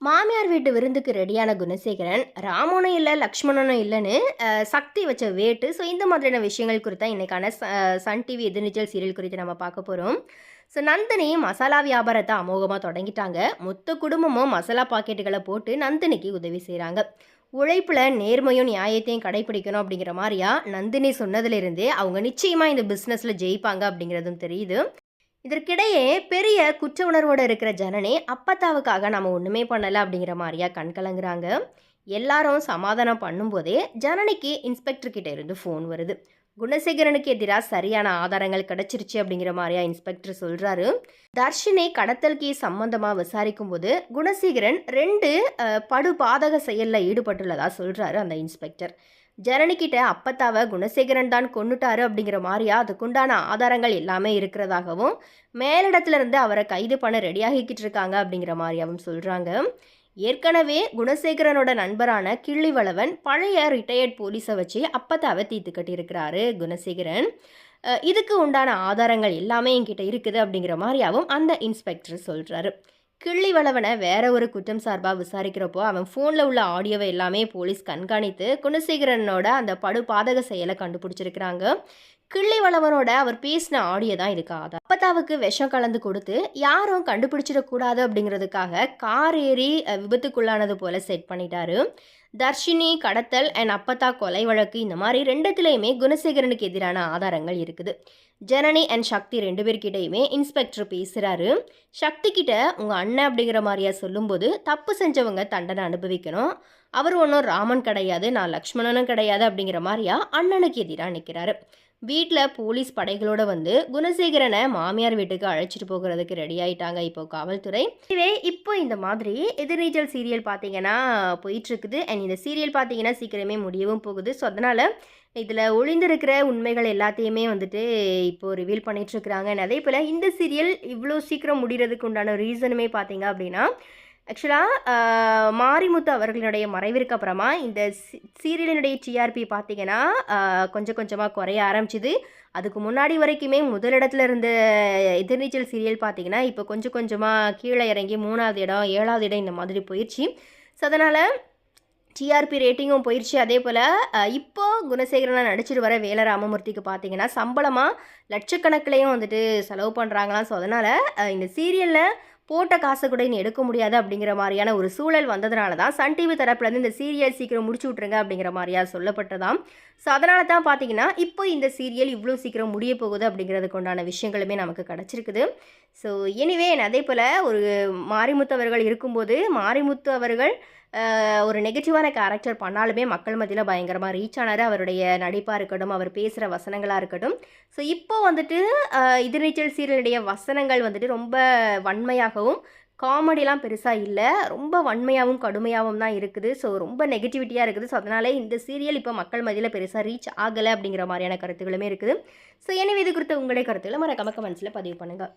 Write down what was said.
மாமியார் வீட்டு விருந்துக்கு ரெடியான குணசேகரன் ராமனும் இல்லை லக்ஷ்மணனும் இல்லைன்னு சக்தி வச்ச வேட்டு. ஸோ இந்த மாதிரியான விஷயங்கள் குறித்த இன்னைக்கான ச- சன் டிவி எதிர்நீச்சல் சீரியல் குறித்து நம்ம பார்க்க போகிறோம் ஸோ நந்தினி மசாலா வியாபாரத்தை அமோகமாக தொடங்கிட்டாங்க. மொத்த குடும்பமும் மசாலா பாக்கெட்டுகளை போட்டு நந்தினிக்கு உதவி செய்கிறாங்க உழைப்பில் நேர்மையும் நியாயத்தையும் கடைபிடிக்கணும் அப்படிங்கிற மாதிரியா நந்தினி சொன்னதுலேருந்தே அவங்க நிச்சயமாக இந்த பிஸ்னஸில் ஜெயிப்பாங்க அப்படிங்கிறதும் தெரியுது. இதற்கிடையே பெரிய குற்ற உணர்வோடு இருக்கிற ஜனனி அப்பத்தாவுக்காக நம்ம ஒன்றுமே பண்ணலை அப்படிங்கிற மாதிரியா கண்கலங்குறாங்க எல்லாரும் சமாதானம் பண்ணும்போதே ஜனனிக்கு இன்ஸ்பெக்டர்கிட்ட இருந்து ஃபோன் வருது. குணசேகரனுக்கு எதிராக சரியான ஆதாரங்கள் கிடைச்சிருச்சு அப்படிங்கிற மாதிரியா இன்ஸ்பெக்டர் சொல்கிறாரு தர்ஷினி கடத்தல் கேஸ் சம்பந்தமாக விசாரிக்கும் போது குணசேகரன் ரெண்டு படுபாதக செயலில் ஈடுபட்டுள்ளதாக சொல்கிறாரு அந்த இன்ஸ்பெக்டர் ஜனனிக்கிட்ட அப்பத்தாவை குணசேகரன் தான் கொன்னுட்டாரு அப்படிங்கிற மாதிரியா? அதுக்குண்டான ஆதாரங்கள் எல்லாமே இருக்கிறதாகவும் மேலிடத்துலேருந்து அவரை கைது பண்ண ரெடியாகிக்கிட்டு இருக்காங்க அப்படிங்கிற மாதிரியாவும் சொல்கிறாங்க ஏற்கனவே குணசேகரனோட நண்பரான கிள்ளிவளவன் பழைய ரிட்டையர்ட் போலீஸை வச்சு அப்பத்தாவை தீத்து கட்டியிருக்கிறாரு குணசேகரன். இதுக்கு உண்டான ஆதாரங்கள் எல்லாமே என்கிட்ட இருக்குது அப்படிங்கிற மாதிரியாவும் அந்த இன்ஸ்பெக்டர் சொல்கிறாரு கிள்ளி வளவனை வேற ஒரு குற்றம் சார்பாக விசாரிக்கிறப்போ அவன் ஃபோனில் உள்ள ஆடியோவை எல்லாமே போலீஸ் கண்காணித்து குணசேகரனோட அந்த படு பாதக செயலை கண்டுபிடிச்சிருக்கிறாங்க. கிள்ளிவளவனோட அவர் பேசின ஆடியோ தான் இதுக்கு ஆதாரம் அப்பத்தாவுக்கு விஷம் கலந்து கொடுத்து யாரும் கண்டுபிடிச்சிடக்கூடாது அப்படிங்கிறதுக்காக கார் ஏறி விபத்துக்குள்ளானது போல செட் பண்ணிட்டாரு. தர்ஷினி கடத்தல் அண்ட் அப்பத்தா கொலை வழக்கு இந்த மாதிரி ரெண்டுத்துலேயுமே குணசேகரனுக்கு எதிரான ஆதாரங்கள் இருக்குது. ஜனனி அண்ட் சக்தி ரெண்டு பேர்கிட்டையுமே இன்ஸ்பெக்டர் பேசுகிறாரு சக்தி கிட்ட உங்கள் அண்ணன் அப்படிங்கிற மாதிரியா சொல்லும்போது தப்பு செஞ்சவங்க தண்டனை அனுபவிக்கணும். அவர் ஒன்றும் ராமன் கிடையாது நான் லக்ஷ்மணனும் கிடையாது அப்படிங்கிற மாதிரியா அண்ணனுக்கு எதிராக நிற்கிறாரு வீட்டில் போலீஸ் படைகளோட வந்து குணசேகரனை மாமியார் வீட்டுக்கு அழைச்சிட்டு போகிறதுக்கு ரெடி ஆயிட்டாங்க இப்போ காவல்துறை. இதுவே இப்போ இந்த மாதிரி எதிர்நீச்சல் சீரியல் பார்த்தீங்கன்னா போயிட்டுருக்குது. அண்ட் இந்த சீரியல் பார்த்தீங்கன்னா சீக்கிரமே முடியவும் போகுது. ஸோ அதனால் இதில் ஒளிந்திருக்கிற உண்மைகள் எல்லாத்தையுமே வந்துட்டு இப்போ ரிவீல் பண்ணிகிட்ருக்குறாங்க அதே போல் இந்த சீரியல் இவ்வளோ சீக்கிரம் முடிகிறதுக்கு உண்டான ரீசனுமே பார்த்தீங்க அப்படின்னா ஆக்சுவலாக மாரிமுத்து அவர்களினுடைய மறைவிற்கு அப்புறமா இந்த சீரியலினுடைய டிஆர்பி பார்த்தீங்கன்னா கொஞ்சம் கொஞ்சமாக குறைய ஆரம்பிச்சிது. அதுக்கு முன்னாடி வரைக்குமே முதலிடத்துல இருந்த எதிர்நீச்சல் சீரியல் பார்த்தீங்கன்னா இப்போ கொஞ்சம் கொஞ்சமாக கீழே இறங்கி மூணாவது இடம் ஏழாவது இடம் இந்த மாதிரி போயிடுச்சு ஸோ அதனால் டிஆர்பி ரேட்டிங்கும் போயிடுச்சு அதே போல் இப்போ குணசேகரனாக நடிச்சிட்டு வர வேல ராமமூர்த்திக்கு பார்த்தீங்கன்னா சம்பளமாக லட்சக்கணக்கிலையும் வந்துட்டு செலவு பண்ணுறாங்களாம் ஸோ அதனால் இந்த சீரியலில் போட்ட காசு கூட இனி எடுக்க முடியாது அப்படிங்கிற மாதிரியான ஒரு சூழல் வந்ததுனால தான் சன் டிவி தரப்புலேருந்து இந்த சீரியல் சீக்கிரம் முடிச்சு விட்ருங்க அப்படிங்கிற மாதிரியா சொல்லப்பட்டதாம். ஸோ அதனால தான் பார்த்தீங்கன்னா இப்போ இந்த சீரியல் இவ்வளோ சீக்கிரம் முடிய போகுது அப்படிங்கிறதுக்கு உண்டான விஷயங்களுமே நமக்கு கிடச்சிருக்குது. ஸோ எனிவே அதே போல் ஒரு மாரிமுத்து அவர்கள் இருக்கும்போது மாரிமுத்து அவர்கள் ஒரு நெகட்டிவான கேரக்டர் பண்ணாலுமே மக்கள் மத்தியில் பயங்கரமாக ரீச் ஆனார். அவருடைய நடிப்பாக இருக்கட்டும் அவர் பேசுகிற வசனங்களாக இருக்கட்டும். ஸோ இப்போ வந்துட்டு எதிர்நீச்சல் சீரியலுடைய வசனங்கள் வந்துட்டு ரொம்ப வன்மையாகவும் காமெடிலாம் பெருசாக இல்லை. ரொம்ப வன்மையாகவும் கடுமையாகவும் தான் இருக்குது. ஸோ ரொம்ப நெகட்டிவிட்டியாக இருக்குது. ஸோ அதனாலே இந்த சீரியல் இப்போ மக்கள் மதியில் பெருசாக ரீச் ஆகலை அப்படிங்கிற மாதிரியான கருத்துக்களுமே இருக்குது. ஸோ எனவே இது குறித்த உங்களுடைய கருத்துக்களை மறக்காம கமெண்ட்ஸில் பதிவு பண்ணுங்கள்